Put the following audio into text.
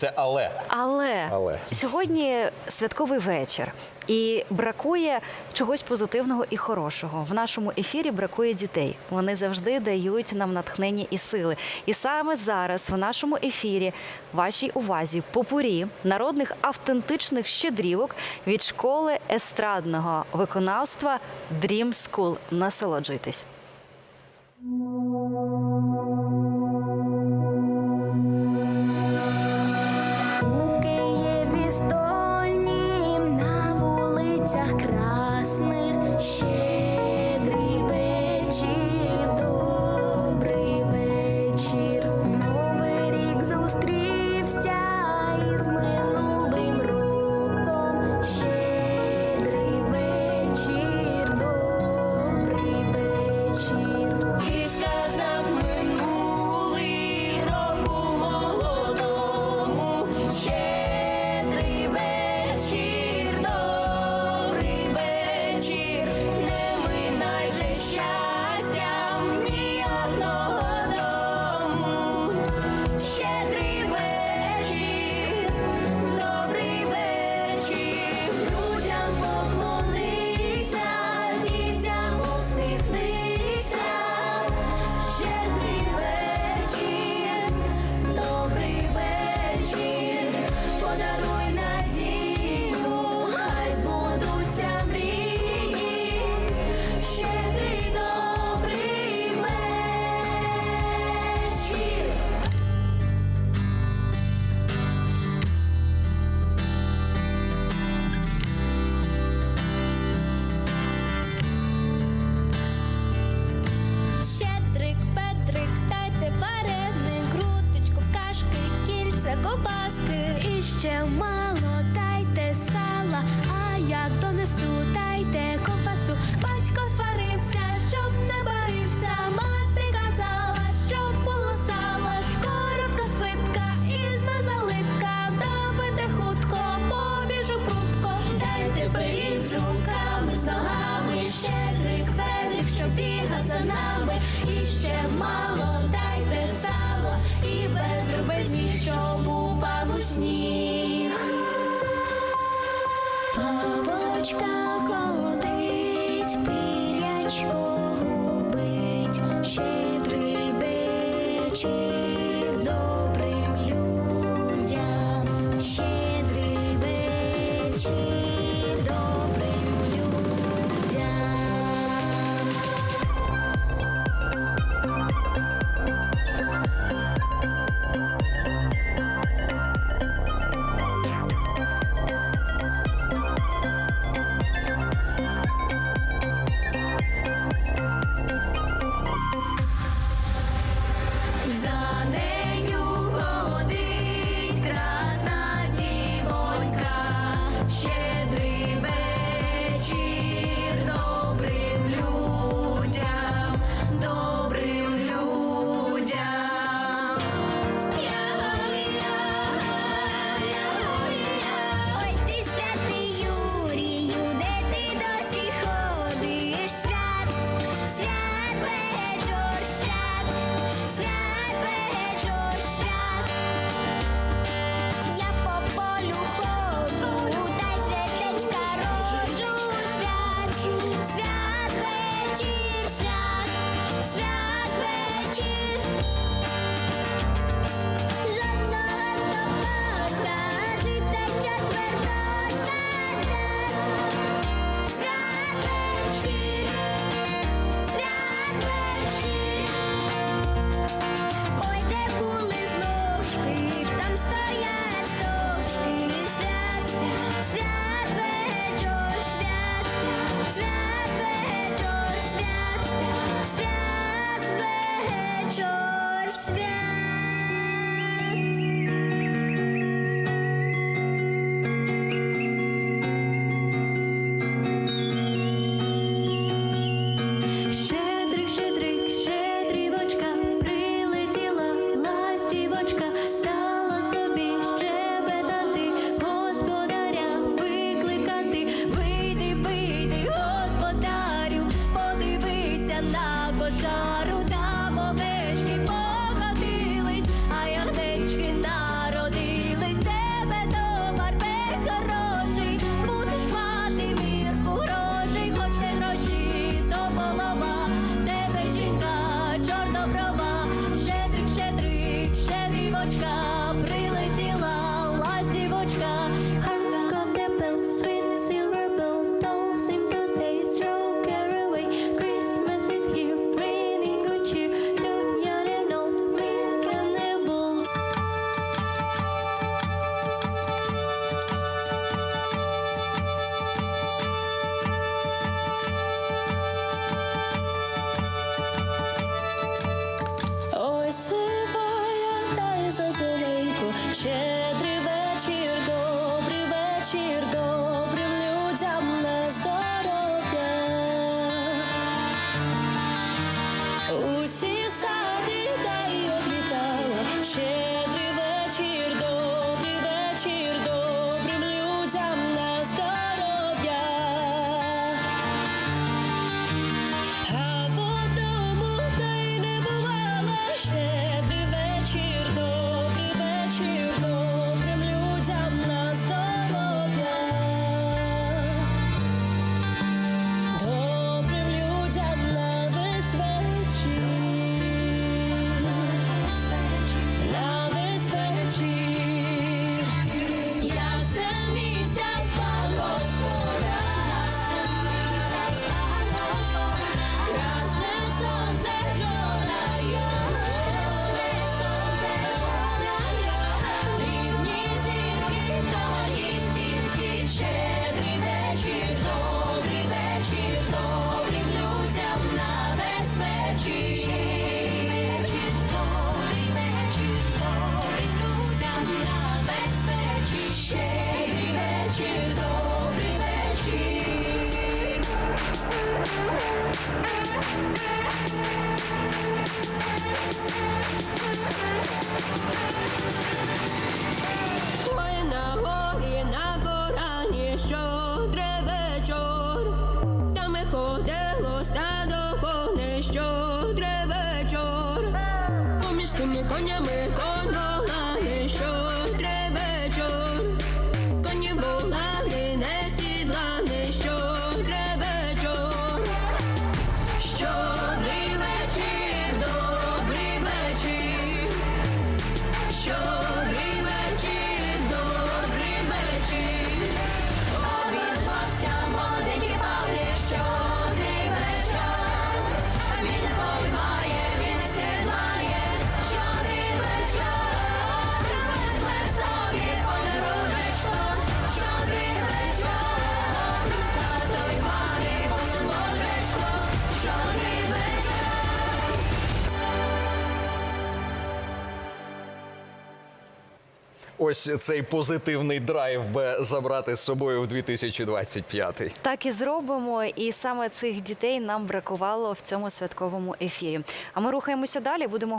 Це але. Але, Але. сьогодні святковий вечір, і бракує чогось позитивного і хорошого. В нашому ефірі бракує дітей. Вони завжди дають нам натхнення і сили. І саме зараз в нашому ефірі вашій увазі попурі народних автентичних щедрівок від школи естрадного виконавства Dream School. Насолоджуйтесь. І бігав за нами. І ще мало дайте сало, і без рубезні, щоб упав у сніг. Бабочка колотить пірячко 啊 конями, конями. ось цей позитивний драйв би забрати з собою в 2025-й. Так і зробимо, і саме цих дітей нам бракувало в цьому святковому ефірі. А ми рухаємося далі. Будемо.